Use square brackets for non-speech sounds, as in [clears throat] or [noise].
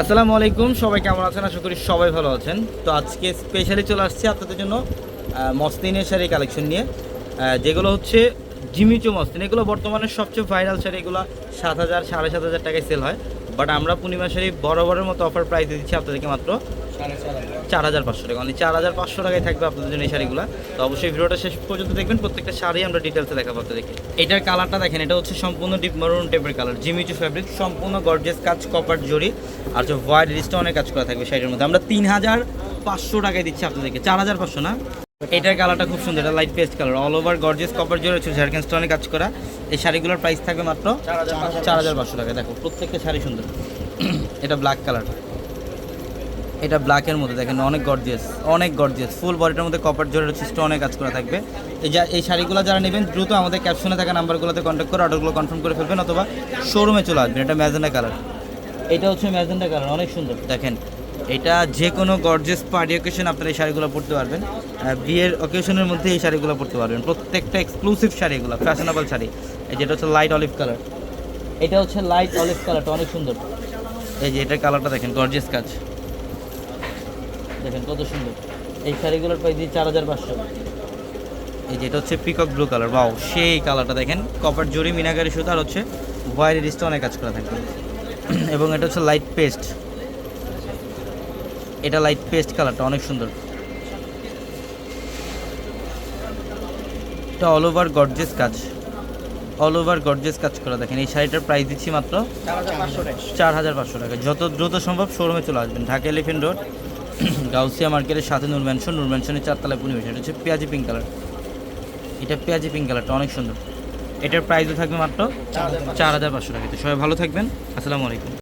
আসসালামু আলাইকুম, সবাই কেমন আছেন? আশা করি সবাই ভালো আছেন। তো আজকে স্পেশালি চলে আসছি আপনাদের জন্য মসলিনের শাড়ি কালেকশন নিয়ে। যেগুলো হচ্ছে জিমিচো মসলিন এগুলো বর্তমানে সবচেয়ে ভাইরাল শাড়ি, এগুলো সাত হাজার, সাড়ে সাত হাজার টাকায় সেল হয়। বাট আমরা পূর্ণিমা শাড়ি বড়ের মতো অফার প্রাইস দিচ্ছি আপনাদেরকে মাত্র। চার হাজার পাঁচশো টাকা। মানে চার হাজার পাঁচশো টাকায় থাকবে আপনাদের জন্য এই শাড়িগুলো। তো অবশ্যই ভিডিওটা শেষ পর্যন্ত দেখবেন প্রত্যেকটা শাড়ি আমরা ডিটেলসে দেখাবো আপনাদেরকে। এটার কালারটা দেখেন এটা হচ্ছে সম্পূর্ণ ডিপ মরুন টাইপের কালার জিমিচু ফ্যাব্রিক সম্পূর্ণ গর্জেস কাজ কপার জরি আর যে হোয়াইট রিস্টে অনেক কাজ করা থাকবে শাড়ির মধ্যে। আমরা তিন হাজার পাঁচশো টাকায় দিচ্ছি আপনাদেরকে চার হাজার পাঁচশো না? এটার কালারটা খুব সুন্দর এটা light paste colour all over gorgeous copper জোরে হচ্ছে ঝাড়খান স্টোনে কাজ করা। এই শাড়িগুলোর প্রাইস থাকবে মাত্র চার হাজার পাঁচশো। টাকা দেখো প্রত্যেকটা শাড়ি সুন্দর। [clears throat] এটা ব্ল্যাক কালার এটা ব্ল্যাকের মধ্যে, দেখেন, অনেক গর্জিয়াস অনেক গর্জিয়াস ফুল বডিটার মধ্যে কপার জোরের হচ্ছে অনেক কাজ করা থাকবে। এই যা, এই শাড়িগুলো যারা নেবেন, দ্রুত আমাদের ক্যাপশনে থাকা নাম্বারগুলোতে কন্ট্যাক্ট করে অর্ডারগুলো কনফার্ম করে ফেলবেন, অথবা শোরুমে চলে আসবেন। এটা ম্যাজেন্ডা কালার এটা হচ্ছে ম্যাজেন্ডা কালার অনেক সুন্দর। দেখেন, এটা যে কোনো গর্জিয়াস পার্টি অকেশন আপনারা এই শাড়িগুলো পরতে পারবেন। বিয়ের অকেশনের মধ্যে এই শাড়িগুলো পরতে পারবেন। প্রত্যেকটা এক্সক্লুসিভ শাড়ি এগুলো ফ্যাশনেবল শাড়ি। যেটা হচ্ছে লাইট অলিভ কালার এটা হচ্ছে লাইট অলিভ কালারটা অনেক সুন্দর। এই যে, এটার কালারটা দেখেন গর্জিয়াস কাজ। দেখেন কত সুন্দর। এই শাড়িগুলোর প্রাইস দিয়ে চার হাজার পাঁচশো। এই যেটা হচ্ছে পিকক ব্লু কালার বাও সেই কালারটা দেখেন। কপার জরি মিনাকারি সুতা আর হচ্ছে ভয়ের রিস্টে অনেক কাজ করা থাকবে। [clears throat] এবং এটা হচ্ছে লাইট পেস্ট এটা লাইট পেস্ট কালারটা অনেক সুন্দর। এটা অল ওভার গর্জেস কাজ। অল ওভার গর্জেস কাজ করা দেখেন। এই শাড়িটার প্রাইস দিচ্ছি মাত্র চার হাজার পাঁচশো টাকা। যত দ্রুত সম্ভব শোরুমে চলে আসবেন। ঢাকা এলিফেন্ট রোড [clears throat] গাউসিয়া মার্কেটের সাথে নূর ম্যানশন নূর ম্যানশনের চারতলায় পরিবেশ এটা হচ্ছে পেঁয়াজি পিঙ্ক কালার এটা পেঁয়াজি পিঙ্ক কালারটা অনেক সুন্দর। এটার প্রাইসও থাকবে মাত্র চার হাজার পাঁচশো। টাকা তো সবাই ভালো থাকবেন। আসসালামু আলাইকুম।